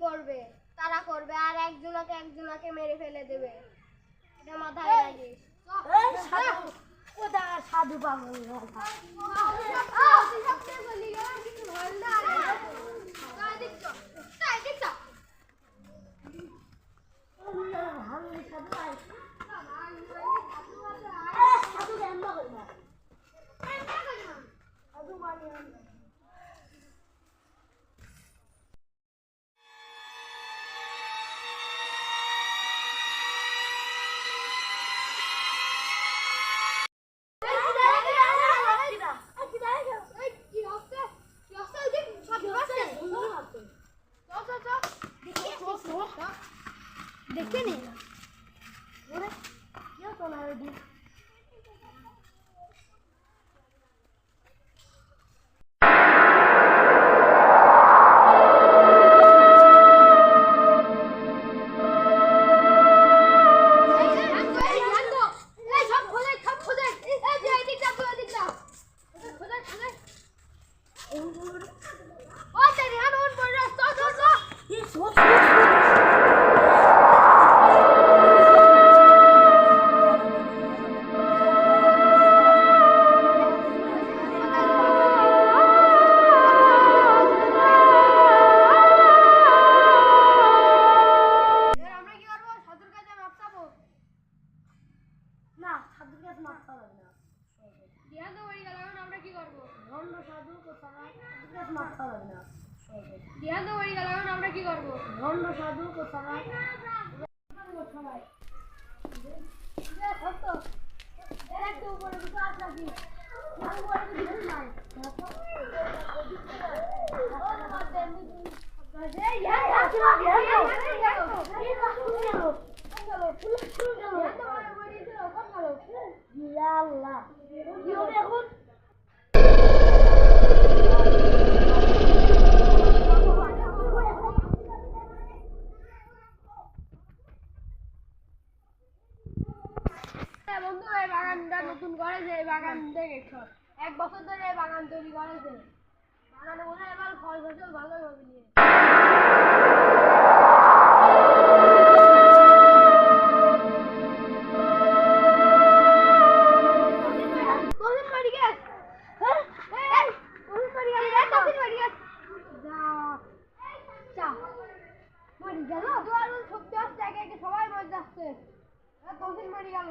করবে তারা করবে আর একজনকে একজনকে মেরে ফেলে দেবে এটা মাথায় রাখিস এ সাধু ও কিছু সাধু পাগল ধ্যান তো হয়ে গেল এখন আমরা কি করব ভণ্ড সাধু কোথায় সবাই উপরে দুটো আট নাকি উপরে কিছু নাই কি হবে এখন হ্যাঁ বন্ধু এই বাগানটা নতুন করেছে এই বাগান দেখেছ এক বছর ধরে এই বাগান তৈরি করেছে বাগানে মনে হয় এবার ফল ফসল ভালোই হবে নিয়ে? হ্যাঁ? এই, কখন বাড়ি গেছ? এই, কখন বাড়ি গেছ? যা। যা। বাড়ি গেল? দুয়ার মধ্যে সত্যি আসছে, সবাই মরে গেল?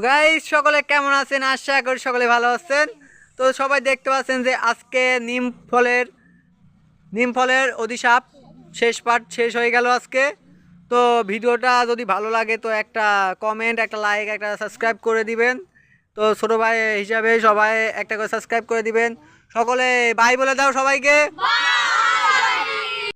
তো গাইস সকলে কেমন আছেন? আশা করি সকলে ভালো আছেন। তো সবাই দেখতে পাচ্ছেন যে আজকে নিম ফলের নিম ফলের অধিসাপ শেষ পার্ট শেষ হয়ে গেল আজকে। তো ভিডিওটা যদি ভালো লাগে তো একটা কমেন্ট একটা লাইক একটা সাবস্ক্রাইব করে দিবেন। তো ছোটো ভাই হিসাবে সবাই একটা করে সাবস্ক্রাইব করে দিবেন। সকলে বাই বলে দাও সবাইকে। বাই